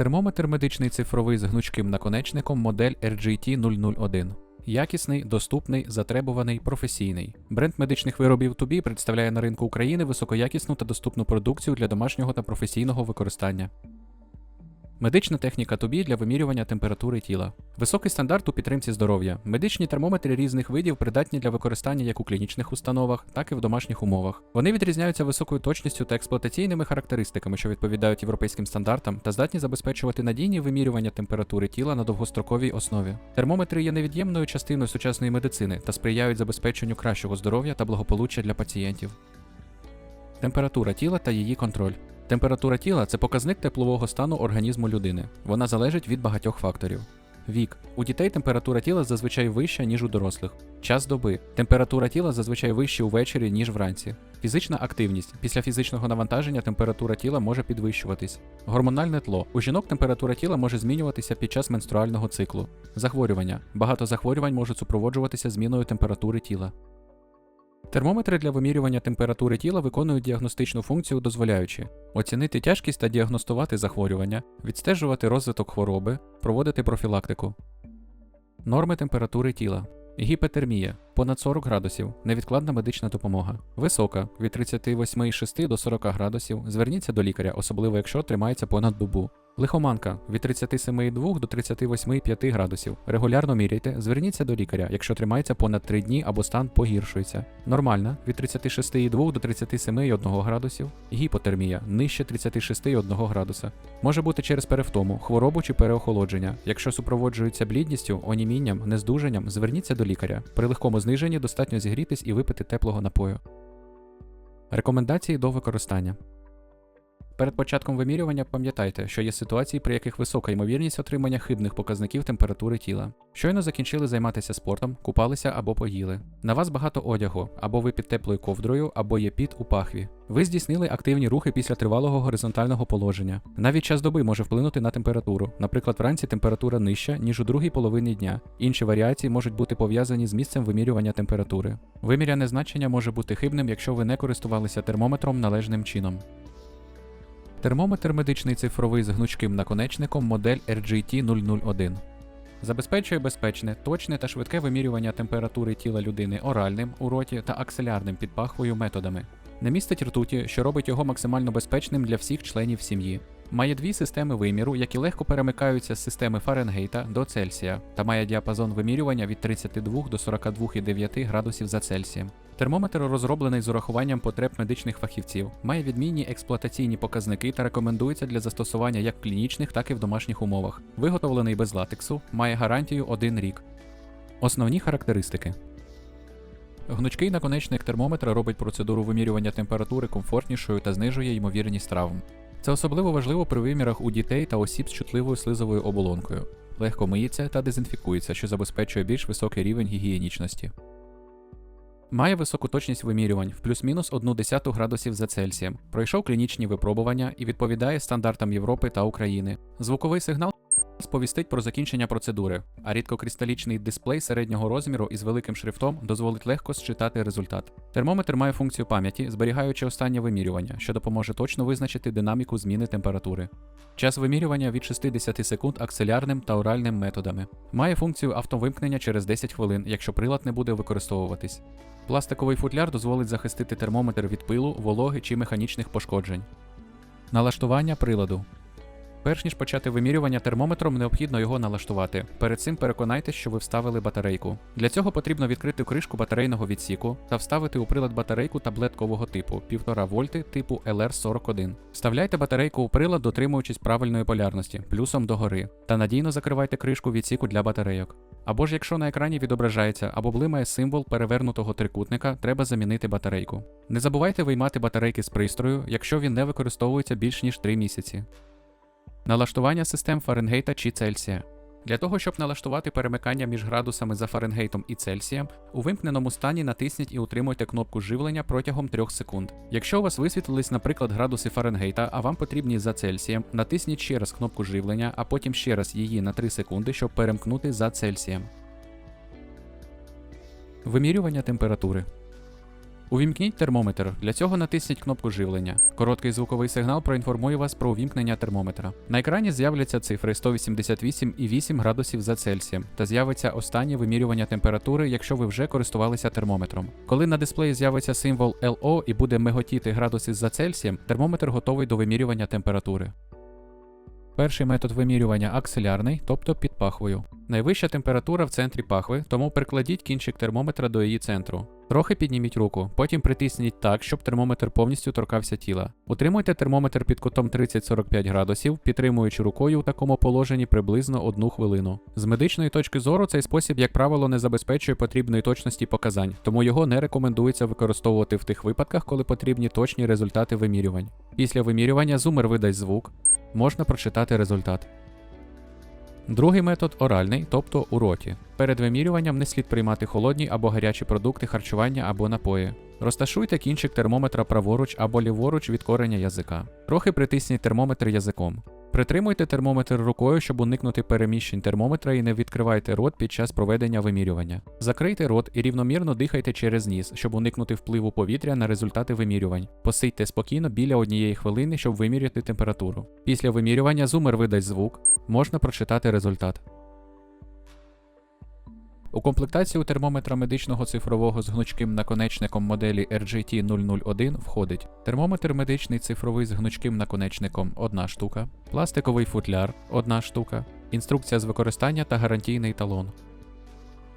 Термометр медичний цифровий з гнучким наконечником модель RGT 001. Якісний, доступний, затребуваний, професійний. Бренд медичних виробів Тубі представляє на ринку України високоякісну та доступну продукцію для домашнього та професійного використання. Медична техніка Тубі для вимірювання температури тіла. Високий стандарт у підтримці здоров'я. Медичні термометри різних видів придатні для використання як у клінічних установах, так і в домашніх умовах. Вони відрізняються високою точністю та експлуатаційними характеристиками, що відповідають європейським стандартам, та здатні забезпечувати надійні вимірювання температури тіла на довгостроковій основі. Термометри є невід'ємною частиною сучасної медицини та сприяють забезпеченню кращого здоров'я та благополуччя для пацієнтів. Температура тіла та її контроль. Температура тіла це показник теплового стану організму людини. Вона залежить від багатьох факторів. Вік. У дітей температура тіла зазвичай вища, ніж у дорослих. Час доби. Температура тіла зазвичай вища увечері, ніж вранці. Фізична активність. Після фізичного навантаження температура тіла може підвищуватись. Гормональне тло. У жінок температура тіла може змінюватися під час менструального циклу. Захворювання. Багато захворювань можуть супроводжуватися зміною температури тіла. Термометри для вимірювання температури тіла виконують діагностичну функцію, дозволяючи оцінити тяжкість та діагностувати захворювання, відстежувати розвиток хвороби, проводити профілактику. Норми температури тіла. Гіпотермія понад 40 градусів, невідкладна медична допомога. Висока від 38,6 до 40 градусів. Зверніться до лікаря, особливо якщо тримається понад добу. Лихоманка від 37,2 до 38,5 градусів. Регулярно міряйте, зверніться до лікаря, якщо тримається понад 3 дні або стан погіршується. Нормальна від 36,2 до 37,1 градусів. Гіпотермія нижче 36,1 градуса. Може бути через перевтому, хворобу чи переохолодження. Якщо супроводжується блідністю, онімінням, нездужанням, зверніться до лікаря. При легкому зниженні достатньо зігрітись і випити теплого напою. Рекомендації до використання. Перед початком вимірювання пам'ятайте, що є ситуації, при яких висока ймовірність отримання хибних показників температури тіла. Щойно закінчили займатися спортом, купалися або поїли. На вас багато одягу, або ви під теплою ковдрою, або є піт у пахві. Ви здійснили активні рухи після тривалого горизонтального положення. Навіть час доби може вплинути на температуру. Наприклад, вранці температура нижча, ніж у другій половині дня. Інші варіації можуть бути пов'язані з місцем вимірювання температури. Виміряне значення може бути хибним, якщо ви не користувалися термометром належним чином. Термометр медичний цифровий з гнучким наконечником модель RGT 001. Забезпечує безпечне, точне та швидке вимірювання температури тіла людини оральним у роті та акселярним під пахвою методами. Не містить ртуті, що робить його максимально безпечним для всіх членів сім'ї. Має дві системи виміру, які легко перемикаються з системи Фаренгейта до Цельсія, та має діапазон вимірювання від 32 до 42,9 градусів за Цельсієм. Термометр розроблений з урахуванням потреб медичних фахівців, має відмінні експлуатаційні показники та рекомендується для застосування як в клінічних, так і в домашніх умовах. Виготовлений без латексу, має гарантію 1 рік. Основні характеристики. Гнучкий наконечник термометра робить процедуру вимірювання температури комфортнішою та знижує ймовірність травм. Це особливо важливо при вимірах у дітей та осіб з чутливою слизовою оболонкою. Легко миється та дезінфікується, що забезпечує більш високий рівень гігієнічності. Має високу точність вимірювань в плюс-мінус 1,1 градусів за Цельсієм. Пройшов клінічні випробування і відповідає стандартам Європи та України. Звуковий сигнал сповістить про закінчення процедури, а рідкокристалічний дисплей середнього розміру із великим шрифтом дозволить легко считати результат. Термометр має функцію пам'яті, зберігаючи останнє вимірювання, що допоможе точно визначити динаміку зміни температури. Час вимірювання від 60 секунд акселярним та оральним методами. Має функцію автовимкнення через 10 хвилин, якщо прилад не буде використовуватись. Пластиковий футляр дозволить захистити термометр від пилу, вологи чи механічних пошкоджень. Налаштування приладу. Перш ніж почати вимірювання термометром, необхідно його налаштувати. Перед цим переконайтеся, що ви вставили батарейку. Для цього потрібно відкрити кришку батарейного відсіку та вставити у прилад батарейку таблеткового типу 1,5 вольти типу LR41. Вставляйте батарейку у прилад, дотримуючись правильної полярності, плюсом догори, та надійно закривайте кришку відсіку для батарейок. Або ж якщо на екрані відображається або блимає символ перевернутого трикутника, треба замінити батарейку. Не забувайте виймати батарейки з пристрою, якщо він не використовується більш ніж 3 місяці. Налаштування систем Фаренгейта чи Цельсія. Для того, щоб налаштувати перемикання між градусами за Фаренгейтом і Цельсієм, у вимкненому стані натисніть і утримуйте кнопку живлення протягом 3 секунд. Якщо у вас висвітлились, наприклад, градуси Фаренгейта, а вам потрібні за Цельсієм, натисніть ще раз кнопку живлення, а потім ще раз її на 3 секунди, щоб перемкнути за Цельсієм. Вимірювання температури. Увімкніть термометр. Для цього натисніть кнопку живлення. Короткий звуковий сигнал проінформує вас про увімкнення термометра. На екрані з'являться цифри 188,8 градусів за Цельсієм та з'явиться останнє вимірювання температури, якщо ви вже користувалися термометром. Коли на дисплеї з'явиться символ LO і буде миготіти градуси за Цельсієм, термометр готовий до вимірювання температури. Перший метод вимірювання акселярний, тобто під пахвою. Найвища температура в центрі пахви, тому прикладіть кінчик термометра до її центру. Трохи підніміть руку, потім притисніть так, щоб термометр повністю торкався тіла. Утримуйте термометр під кутом 30-45 градусів, підтримуючи рукою у такому положенні приблизно одну хвилину. З медичної точки зору цей спосіб, як правило, не забезпечує потрібної точності показань, тому його не рекомендується використовувати в тих випадках, коли потрібні точні результати вимірювань. Після вимірювання зумер видасть звук, можна прочитати результат. Другий метод оральний, тобто у роті. Перед вимірюванням не слід приймати холодні або гарячі продукти харчування або напої. Розташуйте кінчик термометра праворуч або ліворуч від кореня язика. Трохи притисніть термометр язиком. Притримуйте термометр рукою, щоб уникнути переміщень термометра і не відкривайте рот під час проведення вимірювання. Закрийте рот і рівномірно дихайте через ніс, щоб уникнути впливу повітря на результати вимірювань. Посидьте спокійно біля однієї хвилини, щоб виміряти температуру. Після вимірювання зумер видасть звук, можна прочитати результат. У комплектацію термометра медичного цифрового з гнучким наконечником моделі RGT001 входить термометр медичний цифровий з гнучким наконечником 1 штука, пластиковий футляр 1 штука, інструкція з використання та гарантійний талон.